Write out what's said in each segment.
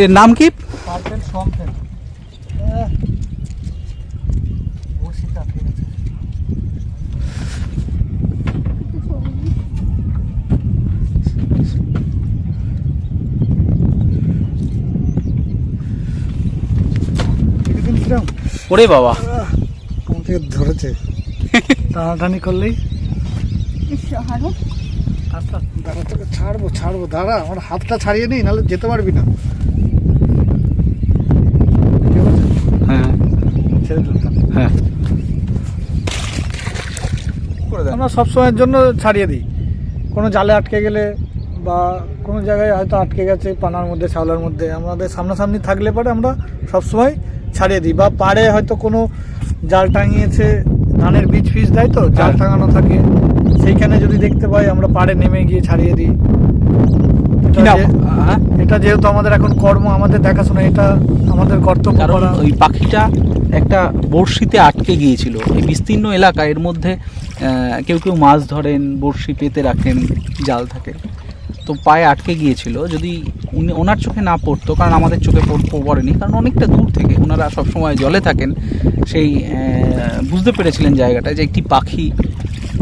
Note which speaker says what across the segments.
Speaker 1: এর নাম কি?
Speaker 2: পার্পেল আছে
Speaker 1: ওরে বাবা।
Speaker 2: কোন থেকে ধরেছে? টানাটানি করলেই। আচ্ছা দাঁড়া তোকে ছাড়বো ছাড়বো দাঁড়া আমার হাতটা ছাড়িয়ে নিই নাহলে যেতে পারবি না ঠিক আছে?
Speaker 1: হ্যাঁ
Speaker 2: ছেড়ে দিলাম।
Speaker 1: হ্যাঁ।
Speaker 2: আমরা সবসময়ের জন্য ছাড়িয়ে দিই। কোনো জালে আটকে গেলে বা কোনো জায়গায় হয়তো আটকে গেছে পানার মধ্যে ছাওলার মধ্যে আমাদের সামনাসামনি থাকলে পরে আমরা সবসময় ছাড়িয়ে দিই। বা পাড়ে হয়তো কোনো জাল টাঙিয়েছে ধানের বীজ ফিজ দেয় তো জাল
Speaker 1: হ্যাঁ।
Speaker 2: টাঙানো থাকে সেইখানে যদি দেখতে পাই আমরা পাড়ে নেমে গিয়ে ছাড়িয়ে দিই। এটা যেহেতু আমাদের এখন কর্ম আমাদের দেখাশোনা এটা আমাদের কর্তব্য
Speaker 1: কারণ ওই পাখিটা একটা বড়শিতে আটকে গিয়েছিল। এই বিস্তীর্ণ এলাকা এর মধ্যে কেউ কেউ মাছ ধরেন বড়শি পেতে রাখেন জাল থাকে। তো পায়ে আটকে গিয়েছিল। যদি উনি ওনার চোখে না পড়তো কারণ আমাদের চোখে পড়- পড়েনি কারণ অনেকটা দূর থেকে ওনারা সবসময় জলে থাকেন। সেই বুঝতে পেরেছিলেন জায়গাটা যে একটি পাখি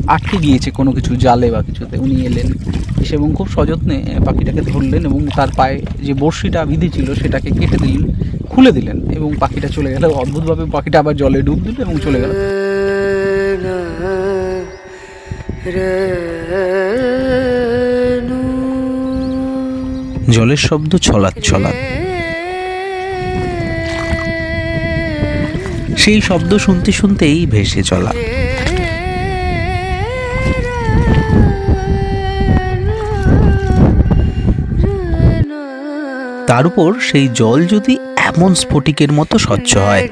Speaker 1: আটকে গিয়েছে কোনো কিছু জালে বা কিছুতে। উনি এলেন। এসে এবং খুব সযত্নে পাখিটাকে ধরলেন এবং তার পায়ে যে বড়শিটা ছিল সেটাকে কেটে দিলেন, খুলে দিলেন এবং পাখিটা চলে গেল। অদ্ভুতভাবে পাখিটা আবার জলে ডুব দিল এবং চলে গেল।
Speaker 3: জলের শব্দ ছলাৎ ছলাৎ। সেই শব্দ শুনতে শুনতেই ভেসে চলা। তার উপর সেই জল যদি এমন স্ফটিকের মতো স্বচ্ছ হয়।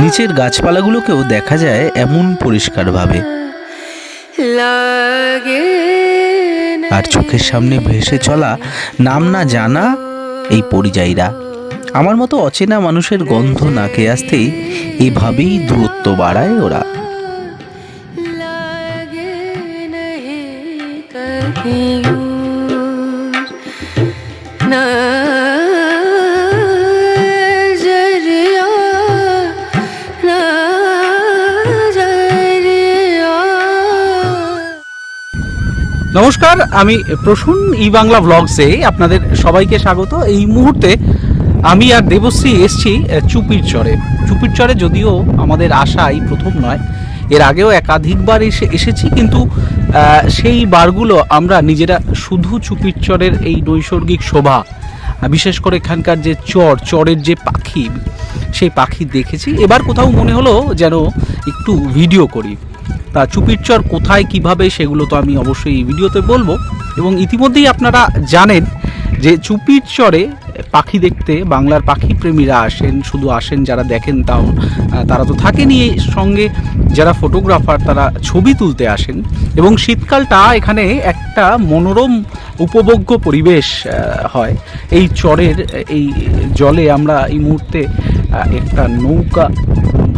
Speaker 3: নিচের গাছপালাগুলোকেও দেখা যায় এমন পরিষ্কারভাবে। আর চোখের সামনে ভেসে চলা নাম না জানা এই পরিযায়ীরা। আমার মতো অচেনা মানুষের গন্ধ নাকে আসতেই এভাবেই দূরত্ব বাড়ায় ওরা।
Speaker 1: নমস্কার, আমি প্রসূন ই বাংলা ব্লগসে আপনাদের সবাইকে স্বাগত। এই মুহূর্তে আমি আর দেবশ্রী এসছি চুপির চরে। চুপির চরে যদিও আমাদের আশা এই প্রথম নয়, এর আগেও একাধিকবার এসে, এসেছি কিন্তু সেই বারগুলো আমরা নিজেরা শুধু চুপির চরের এই নৈসর্গিক শোভা, বিশেষ করে এখানকার যে চর, চরের যে পাখি, সেই পাখি দেখেছি। এবার কোথাও মনে হলো যেন একটু ভিডিও করি। তা চুপির চর কোথায়, কীভাবে, সেগুলো তো আমি অবশ্যই এই ভিডিওতে বলব। এবং ইতিমধ্যেই আপনারা জানেন যে চুপির চরে পাখি দেখতে বাংলার পাখি প্রেমীরা আসেন, শুধু আসেন যারা দেখেন তাও তারা তো থাকেনি সঙ্গে। যারা ফটোগ্রাফার তারা ছবি তুলতে আসেন। এবং শীতকালটা এখানে একটা মনোরম, উপভোগ্য পরিবেশ হয়। এই চরের, এই জলে আমরা এই মুহূর্তে একটা নৌকা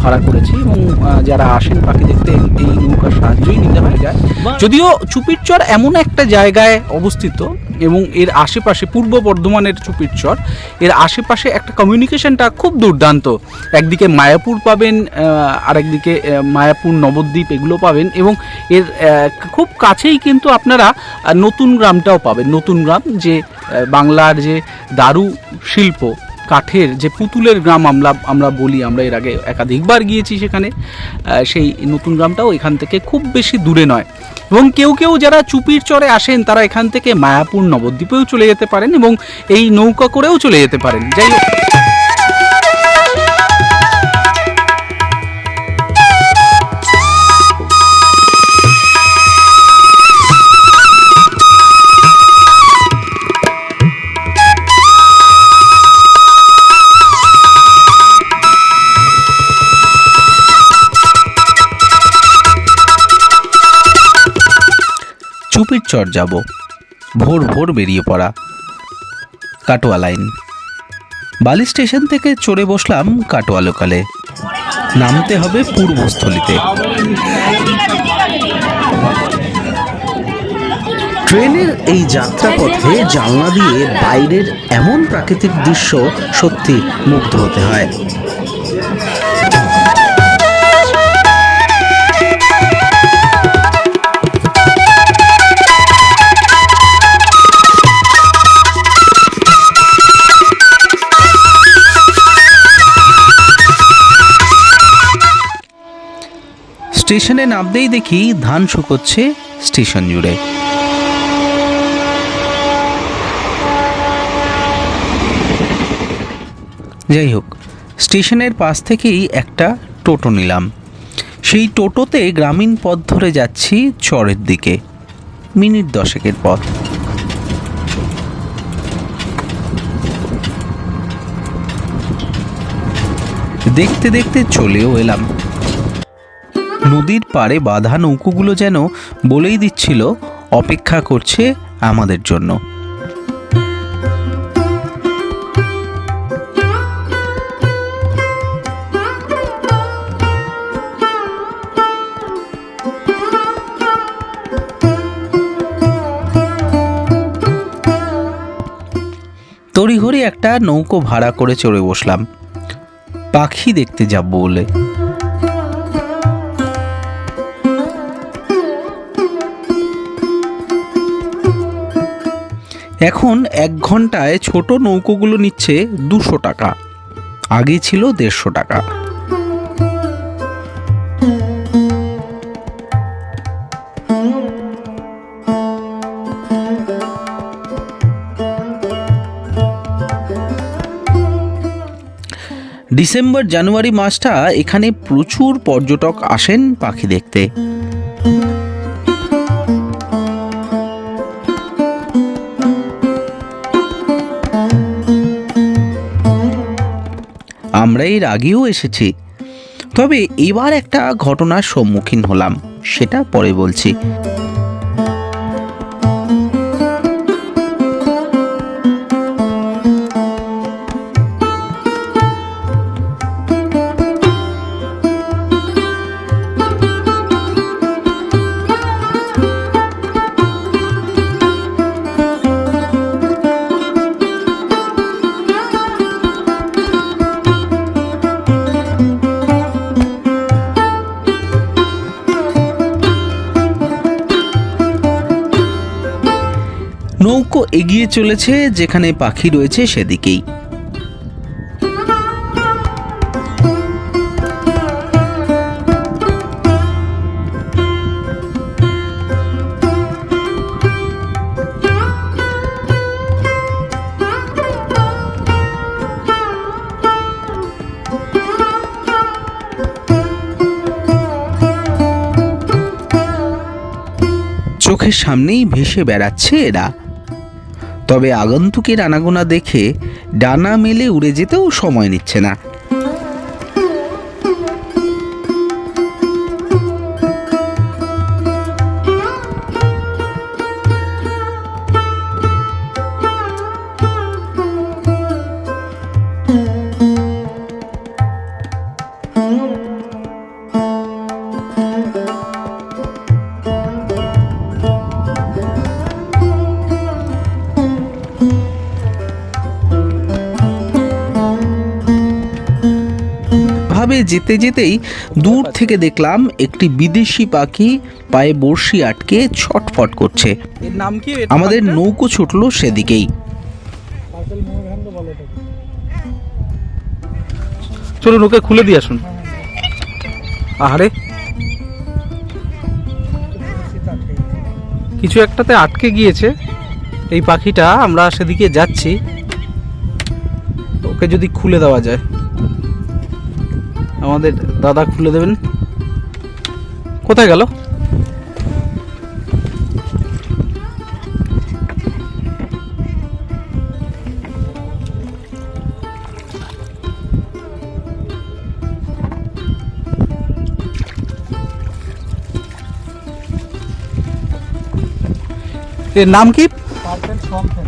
Speaker 1: ভাড়া করেছি এবং যারা আসেন পাখি দেখতে এই নৌকার সাহায্যই নিতে হয় যায়। যদিও চুপিরচর এমন একটা জায়গায় অবস্থিত এবং এর আশেপাশে পূর্ব বর্ধমানের চুপিরচর এর আশেপাশে একটা কমিউনিকেশনটা খুব দুর্দান্ত। একদিকে মায়াপুর পাবেন আরেকদিকে মায়াপুর নবদ্বীপ এগুলো পাবেন এবং এর খুব কাছেই কিন্তু আপনারা নতুন গ্রামটাও পাবেন। নতুন গ্রাম যে বাংলার যে দারু শিল্প কাঠের যে পুতুলের গ্রাম আমরা আমরা বলি, আমরা এর আগে একাধিকবার গিয়েছি সেখানে সেই নতুন গ্রামটাও এখান থেকে খুব বেশি দূরে নয়। এবং কেউ কেউ যারা চুপির চরে আসেন, তারা এখান থেকে মায়াপুর নবদ্বীপেও চলে যেতে পারেন এবং এই নৌকা করেও চলে যেতে পারেন। যাই হোক
Speaker 3: চুপির চর যাব। ভোর ভোর বেরিয়ে পড়া। কাটোয়া লাইন। বালি স্টেশন থেকে চড়ে বসলাম কাটোয়া লোকালে। নামতে হবে পূর্বস্থলিতে। ট্রেনের এই যাত্রাপথে জানলা দিয়ে বাইরের এমন প্রাকৃতিক দৃশ্য সত্যি মুগ্ধ হতে হয়। স্টেশনে নামতেই দেখি ধান শুকোচ্ছে স্টেশন জুড়ে। যাই হোক, স্টেশনের পাশ থেকেই একটা টোটো নিলাম। সেই টোটোতে গ্রামীণ পথ ধরে যাচ্ছি চরের দিকে, মিনিট দশেকের পথ। দেখতে দেখতে চলেও এলাম। নদীর পাড়ে বাঁধা নৌকোগুলো যেন বলেই দিচ্ছিল, অপেক্ষা করছে আমাদের জন্য। তড়িঘড়ি একটা নৌকো ভাড়া করে চড়ে বসলাম। পাখি দেখতে যাব বলে। এখন এক ঘন্টায় ছোট নৌকোগুলো নিচ্ছে দুশো টাকা। আগে ছিল দেড়শো টাকা। ডিসেম্বর, জানুয়ারি মাসটা এখানে প্রচুর পর্যটক আসেন পাখি দেখতে। এর আগেও এসেছি। তবে এবার একটা ঘটনার সম্মুখীন হলাম সেটা পরে বলছি। এগিয়ে চলেছে যেখানে পাখি রয়েছে সেদিকেই। চোখের সামনেই ভেসে বেড়াচ্ছে এরা। তবে আগন্তুকের আনাগোনা দেখে ডানা মেলে উড়ে যেতেও সময় নিচ্ছে না। ভাবে যেতে যেতেই দূর থেকে দেখলাম একটি বিদেশি পাখি পায়ে বড়শি আটকে ছটফট করছে। আমাদের নৌকো ছুটলো সেদিকেই।
Speaker 1: চলুন ওকে খুলে দিয়ে আসুন। আহারে। কিছু একটাতে আটকে গিয়েছে। এই পাখিটা আমরা সেদিকে যাচ্ছি। ওকে যদি খুলে দেওয়া যায়। আমাদের দাদা খুলে দেবেন। কোথায় গেল? এর নাম কি?
Speaker 2: পার্সেল সমথেন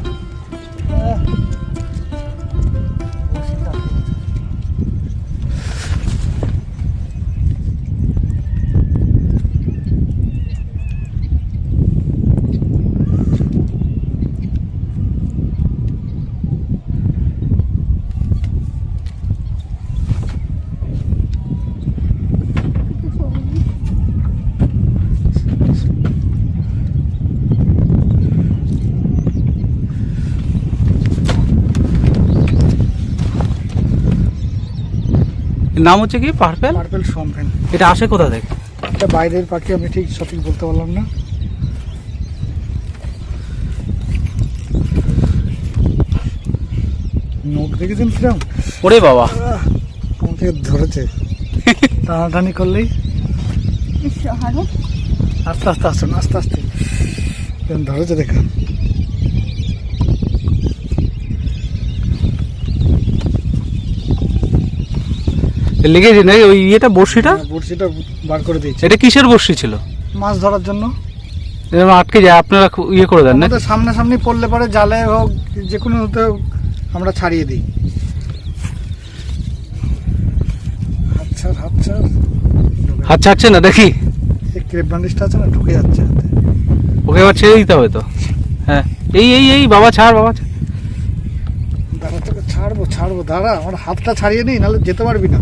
Speaker 1: নাম হচ্ছে কি? পার্পেল?
Speaker 2: পার্পেল সোমফেন
Speaker 1: এটা আসে কোথা থেকে?
Speaker 2: এটা বাইরের পাখি আমি ঠিক সঠিক বলতে পারলাম না। নোট দেখেছেন কিরম?
Speaker 1: ওরে বাবা।
Speaker 2: আমাকে ধরেছে? টানাটানি করলেই? আস্তে আস্তে আসুন আস্তে আস্তে। ধরেছে দেখা।
Speaker 1: লেগেছে নাকি ওই ইয়েটা বড়শিটা?
Speaker 2: বড়শিটা বার করে দিয়েছে।
Speaker 1: এটা কিসের বড়শি ছিল?
Speaker 2: মাছ ধরার জন্য।
Speaker 1: এরকম আটকে যায় আপনারা ইয়ে করে দেন না?
Speaker 2: সামনাসামনি পড়লে পরে জালে হোক যে কোনো হতে আমরা ছাড়িয়ে দিই। আচ্ছা আচ্ছা
Speaker 1: হাত ছাড়ছে না দেখি?
Speaker 2: এই ক্রেপ ব্যান্ডেজটা আছে না ঢুকে যাচ্ছে হাতে।
Speaker 1: ওকে আবার ছেড়ে দিতে হবে তো? হ্যাঁ। এই এই এই বাবা ছাড় বাবা ছাড়।
Speaker 2: দাঁড়া তোকে ছাড়বো ছাড়বো। দাঁড়া আমার হাতটা ছাড়িয়ে নিই নাহলে যেতে পারবি না।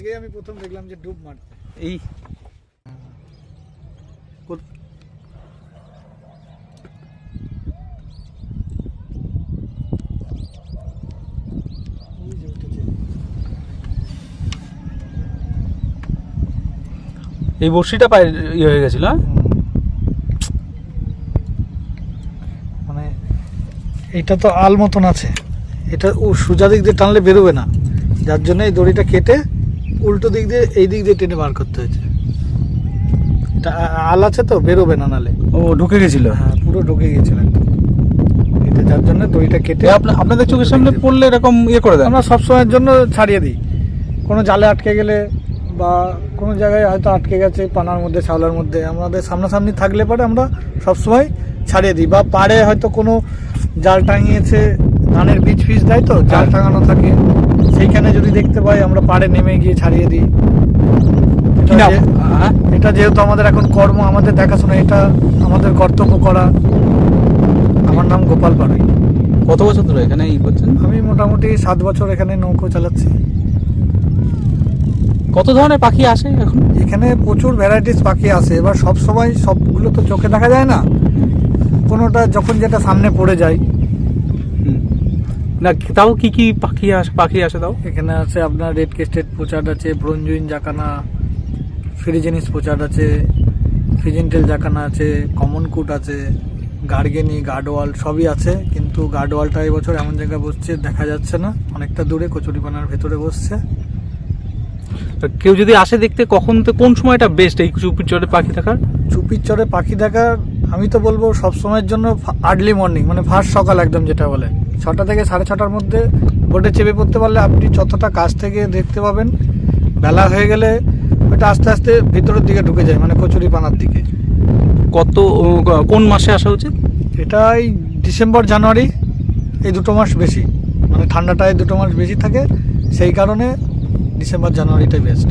Speaker 2: আজকেই আমি প্রথম দেখলাম যে ডুব মারছে।
Speaker 1: এই। এই বড়শিটা পায়ে ইয়ে হয়ে গেছিল হ্যাঁ?
Speaker 2: মানে এটা তো আল মতন আছে। এটা ও সোজা দিক দিয়ে টানলে বেরোবে না। যার জন্য এই দড়িটা কেটে উল্টো দিক দিয়ে এই দিক দিয়ে টেনে বার করতে হয়েছে। এটা আল আছে তো বেরোবে না নালে।
Speaker 1: ও ঢুকে গেছিল?
Speaker 2: হ্যাঁ পুরো ঢুকে একদম। এটা যার জন্য দড়িটা কেটে
Speaker 1: আপনাদের চোখের সামনে পড়লে এরকম ইয়ে করে দেন।
Speaker 2: আমরা সবসময়ের জন্য ছাড়িয়ে দিই। কোনো জালে আটকে গেলে বা কোনো জায়গায় হয়তো আটকে গেছে পানার মধ্যে ছাওলার মধ্যে আমাদের সামনাসামনি থাকলে পরে আমরা সবসময় ছাড়িয়ে দিই। বা পাড়ে হয়তো কোনো জাল টাঙিয়েছে ধানের বীজ ফিজ দেয় তো জাল
Speaker 1: হ্যাঁ।
Speaker 2: টাঙানো থাকে। সেইখানে যদি দেখতে পাই আমরা পাড়ে নেমে গিয়ে ছাড়িয়ে দিই। এটা
Speaker 1: হ্যাঁ?
Speaker 2: এটা যেহেতু আমাদের এখন কর্ম আমাদের দেখাশোনা এটা আমাদের কর্তব্য করা। আমার নাম গোপাল পাড়াই।
Speaker 1: কত বছর ধরে এখানে ই করছেন?
Speaker 2: আমি মোটামুটি সাত বছর এখানে নৌকো চালাচ্ছি।
Speaker 1: কত ধরনের পাখি আসে এখন?
Speaker 2: এখানে প্রচুর ভ্যারাইটিস পাখি আসে। এবার সব সময় সবগুলো তো চোখে দেখা যায় না। কোনোটা যখন যেটা সামনে পড়ে যায়।
Speaker 1: না তাও কি কি পাখি আসে পাখি আসে তাও?
Speaker 2: এখানে আছে আপনার রেড কেস্টেড পোচাট আছে ব্রঞ্জুইন জাকানা ফ্রিজেনিস পোচাট আছে ফিজেন্টেল জাকানা আছে কমন কুট আছে গার্গেনি গার্ডওয়াল সবই আছে কিন্তু গার্ডওয়ালটা এবছর এমন জায়গায় বসছে দেখা যাচ্ছে না অনেকটা দূরে কচুরিপানার ভেতরে বসছে।
Speaker 1: কেউ যদি আসে দেখতে কখন তো কোন সময়টা বেস্ট এই চুপির চরে পাখি দেখার?
Speaker 2: চুপির চরে পাখি দেখার আমি তো বলব সব সময়ের জন্য আর্লি মর্নিং মানে ফার্স্ট সকাল একদম যেটা বলে। ছটা থেকে সাড়ে ছটার মধ্যে বোটে চেপে পড়তে পারলে আপনি যতটা কাছ থেকে দেখতে পাবেন বেলা হয়ে গেলে ওটা আস্তে আস্তে ভিতরের দিকে ঢুকে যায় মানে কচুরি পানার দিকে।
Speaker 1: কত কোন মাসে আসা উচিত?
Speaker 2: এটা এই ডিসেম্বর জানুয়ারি এই দুটো মাস বেশি। মানে ঠান্ডাটায় দুটো মাস বেশি থাকে সেই কারণে ডিসেম্বর জানুয়ারিটাই বেস্ট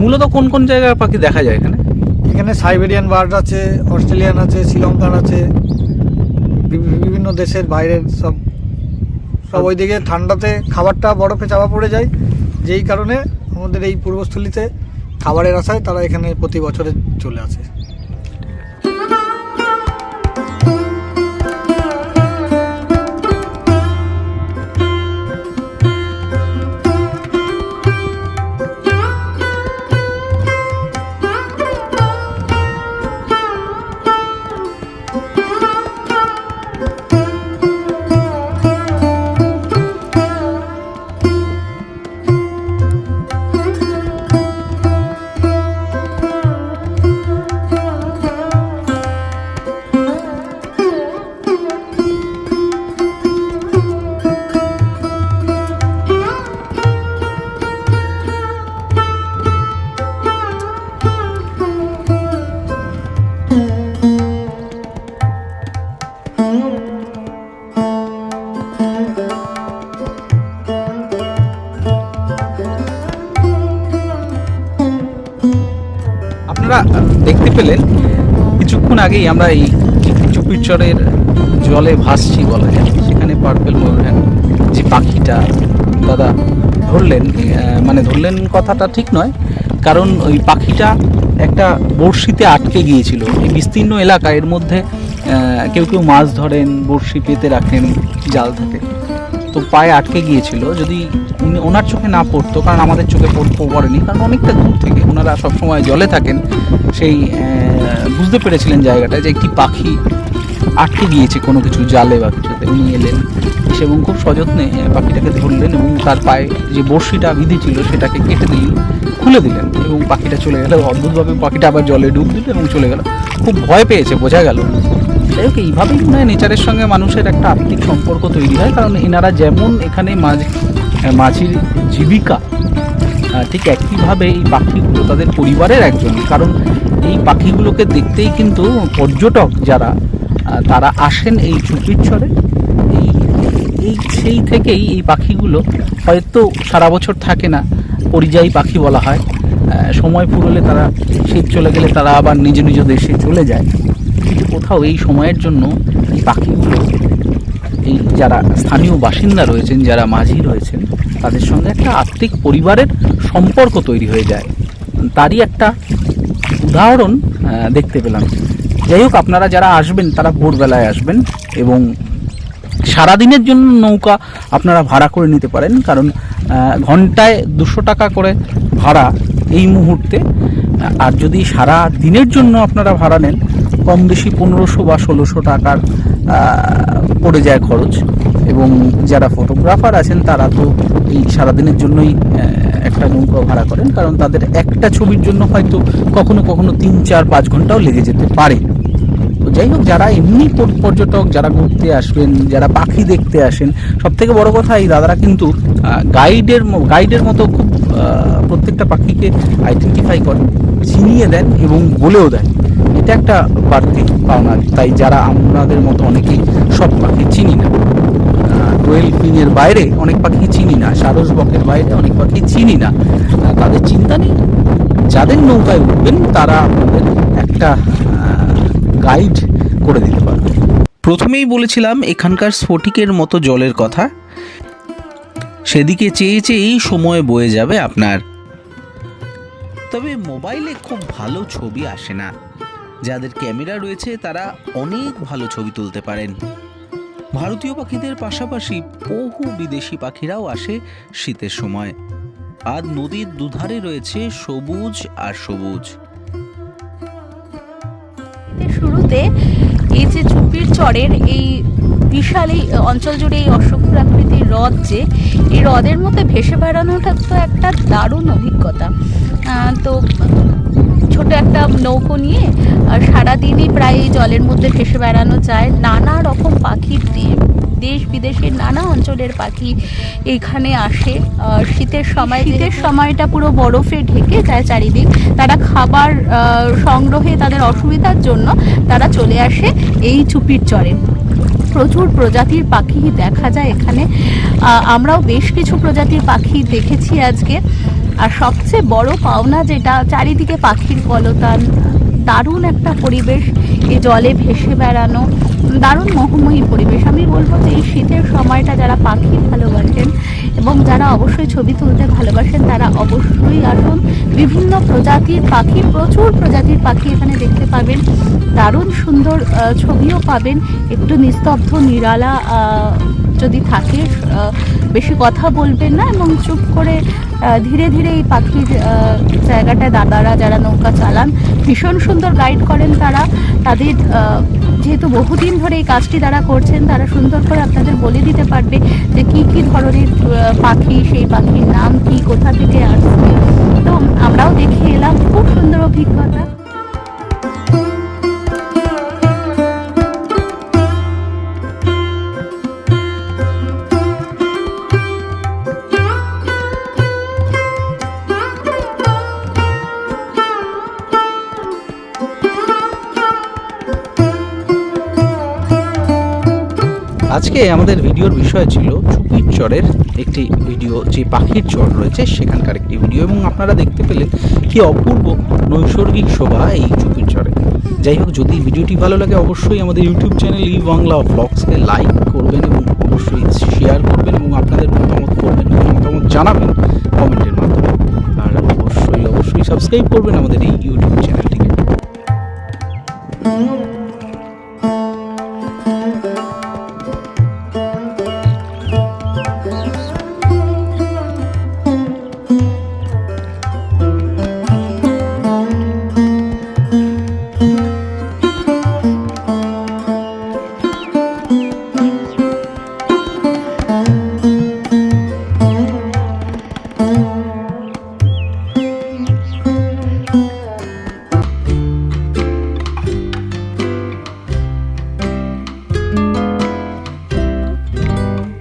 Speaker 1: মূলত কোন কোন জায়গার পাখি দেখা যায় এখানে?
Speaker 2: এখানে সাইবেরিয়ান বার্ড আছে অস্ট্রেলিয়ান আছে শ্রীলঙ্কার আছে বিভিন্ন দেশের বাইরের সব সব ওই দিকে ঠান্ডাতে খাবারটা বরফে চাপা পড়ে যায়। যেই কারণে আমাদের এই পূর্বস্থলীতে খাবারের আশায় তারা এখানে প্রতি বছরে চলে আসে।
Speaker 1: পেলেন, কিছুক্ষণ আগেই আমরা এই চুপির চরের জলে ভাসছি বলা যায় সেখানে পার্পেল ময়ূরহ্যান যে পাখিটা, দাদা ধরলেন মানে ধরলেন কথাটা ঠিক নয়, কারণ ওই পাখিটা একটা বড়শিতে আটকে গিয়েছিল। এই বিস্তীর্ণ এলাকা, এর মধ্যে কেউ কেউ মাছ ধরেন, বড়শি পেতে রাখেন, জাল থাকে। তো পায়ে আটকে গিয়েছিল। যদি উনি- ওনার চোখে না পড়তো, কারণ আমাদের চোখে পড়- পড়েনি, কারণ অনেকটা দূর থেকে ওনারা সবসময় জলে থাকেন। সেই বুঝতে পেরেছিলেন জায়গাটা যে একটি পাখি আটকে গিয়েছে কোনো কিছু জালে বা কিছুতে। উনি এলেন, এসে এবং খুব সযত্নে পাখিটাকে ধরলেন এবং তার পায়ে যে বড়শিটা বিধি ছিল সেটাকে কেটে দিলেন খুলে দিলেন এবং পাখিটা চলে গেল। অদ্ভুতভাবে পাখিটা আবার জলে ডুব দিল এবং চলে গেল। খুব ভয় পেয়েছে, বোঝা গেল। যাই হোক, এইভাবেই মনে হয় নেচারের সঙ্গে মানুষের একটা আর্থিক সম্পর্ক তৈরি হয়, কারণ এনারা যেমন এখানে মাছ মাছির জীবিকা ঠিক একইভাবে এই পাখিগুলো, তাদের পরিবারের একজন। কারণ এই পাখিগুলোকে দেখতেই কিন্তু পর্যটক যারা তারা আসেন এই চুপির চরে এই এই সেই থেকেই এই পাখিগুলো হয়তো সারা বছর থাকে না, পরিযায়ী পাখি বলা হয়। সময় ফুরলে তারা শীত চলে গেলে তারা আবার নিজ নিজ দেশে চলে যায়। কিন্তু কোথাও এই সময়ের জন্য এই পাখিগুলো এই যারা স্থানীয় বাসিন্দা রয়েছেন, যারা মাঝি রয়েছেন, তাদের সঙ্গে একটা আত্মিক পরিবারের সম্পর্ক তৈরি হয়ে যায়। তারই একটা উদাহরণ দেখতে পেলাম। যাই হোক, আপনারা যারা আসবেন, তারা ভোরবেলায় আসবেন এবং সারাদিনের জন্য নৌকা আপনারা ভাড়া করে নিতে পারেন, কারণ ঘন্টায় দুশো টাকা করে ভাড়া এই মুহূর্তে। আর যদি সারা দিনের জন্য আপনারা ভাড়া নেন কম বেশি পনেরোশো বা ষোলোশো টাকার পড়ে যায় খরচ। এবং যারা ফটোগ্রাফার আছেন, তারা তো এই সারাদিনের জন্যই একটা নৌকা ভাড়া করেন। কারণ তাদের একটা ছবির জন্য হয়তো কখনো কখনো তিন, চার, পাঁচ ঘন্টাও লেগে যেতে পারে। তো যাই হোক, যারা এমনি পর্যটক, যারা ঘুরতে আসবেন, যারা পাখি দেখতে আসেন সব থেকে বড় কথা এই দাদারা কিন্তু গাইডের গাইডের মতো খুব প্রত্যেকটা পাখিকে আইডেন্টিফাই করেন চিনিয়ে দেন এবং বলেও দেন। এটা একটা বাড়তি পাওনা, তাই যারা আমাদের মতো অনেকেই সব পাখি চিনি না। কোয়েল পিনের বাইরে অনেক পাখি চিনি না, সারস বকের বাইরে অনেক পাখি চিনি না। তাদের চিন্তা নেই। যাদের নৌকায় উঠবেন, তারা আপনাদের একটা গাইড করে দিতে পারবে
Speaker 3: প্রথমেই বলেছিলাম এখানকার স্ফটিকের মতো জলের কথা। সেদিকে চেয়ে চেয়েই সময় বয়ে যাবে আপনার। তবে মোবাইলে খুব ভালো ছবি আসে না। যাদের ক্যামেরা রয়েছে, তারা অনেক ভালো ছবি তুলতে পারেন। ভারতীয় পাখিদের পাশাপাশি বহু বিদেশি পাখিরাও আসে শীতের সময়। আর নদীর দুধারে রয়েছে সবুজ আর সবুজ।
Speaker 4: শুরুতে এই যে চুপির চরের এই বিশাল এই অঞ্চল জুড়ে এই অসংখ্য আকৃতির হ্রদ যে, এই হ্রদের মধ্যে ভেসে বেড়ানোটা তো একটা দারুণ অভিজ্ঞতা। নৌকো নিয়ে আর সারাদিনই প্রায় জলের মধ্যে ভেসে বেড়ানো যায়। নানা রকম পাখির দেশ বিদেশের নানা অঞ্চলের পাখি এখানে আসে। আর শীতের সময় শীতের সময়টা পুরো বরফে ঢেকে যায় চারিদিক তারা খাবার সংগ্রহে তাদের অসুবিধার জন্য তারা চলে আসে এই চুপির চরে। প্রচুর প্রজাতির পাখি দেখা যায় এখানে। আমরাও বেশ কিছু প্রজাতির পাখি দেখেছি আজকে। আর সবচেয়ে বড় পাওনা যেটা, চারিদিকে পাখির কলতান, দারুণ একটা পরিবেশ, এই জলে ভেসে বেড়ানো, দারুণ মোহময়ী পরিবেশ। আমি বলব যে এই শীতের সময়টা যারা পাখি ভালোবাসেন এবং যারা অবশ্যই ছবি তুলতে ভালোবাসেন, তারা অবশ্যই আসুন। বিভিন্ন প্রজাতির পাখি, প্রচুর প্রজাতির পাখি এখানে দেখতে পাবেন। দারুণ সুন্দর ছবিও পাবেন। একটু নিস্তব্ধ, নিরালা যদি থাকে বেশি কথা বলবেন না এবং চুপ করে ধীরে ধীরে এই পাখির জায়গাটায় দাদারা যারা নৌকা চালান, ভীষণ সুন্দর গাইড করেন তারা। তাদের যেহেতু বহুদিন ধরে এই কাজটি তারা করছেন, তারা সুন্দর করে আপনাদের বলে দিতে পারবে যে কি কি ধরনের পাখি, সেই পাখির নাম কি, কোথা থেকে আসছে। তো আমরাও দেখে এলাম, খুব সুন্দর অভিজ্ঞতা।
Speaker 1: আজকে আমাদের ভিডিওর বিষয় ছিল চুপির চরের একটি ভিডিও, যে পাখির চর রয়েছে সেখানকার একটি ভিডিও, এবং আপনারা দেখতে পেলেন কি অপূর্ব নৈসর্গিক শোভা এই চুপির চরে। যাই হোক, যদি ভিডিওটি ভালো লাগে, অবশ্যই আমাদের ইউটিউব চ্যানেল ই বাংলা ব্লগসকে লাইক করবেন এবং অবশ্যই শেয়ার করবেন এবং আপনাদের মতামত করবেন মতামত জানাবেন কমেন্টের মাধ্যমে। আর অবশ্যই অবশ্যই সাবস্ক্রাইব করবেন আমাদের এই ইউটিউব চ্যানেলটিকে।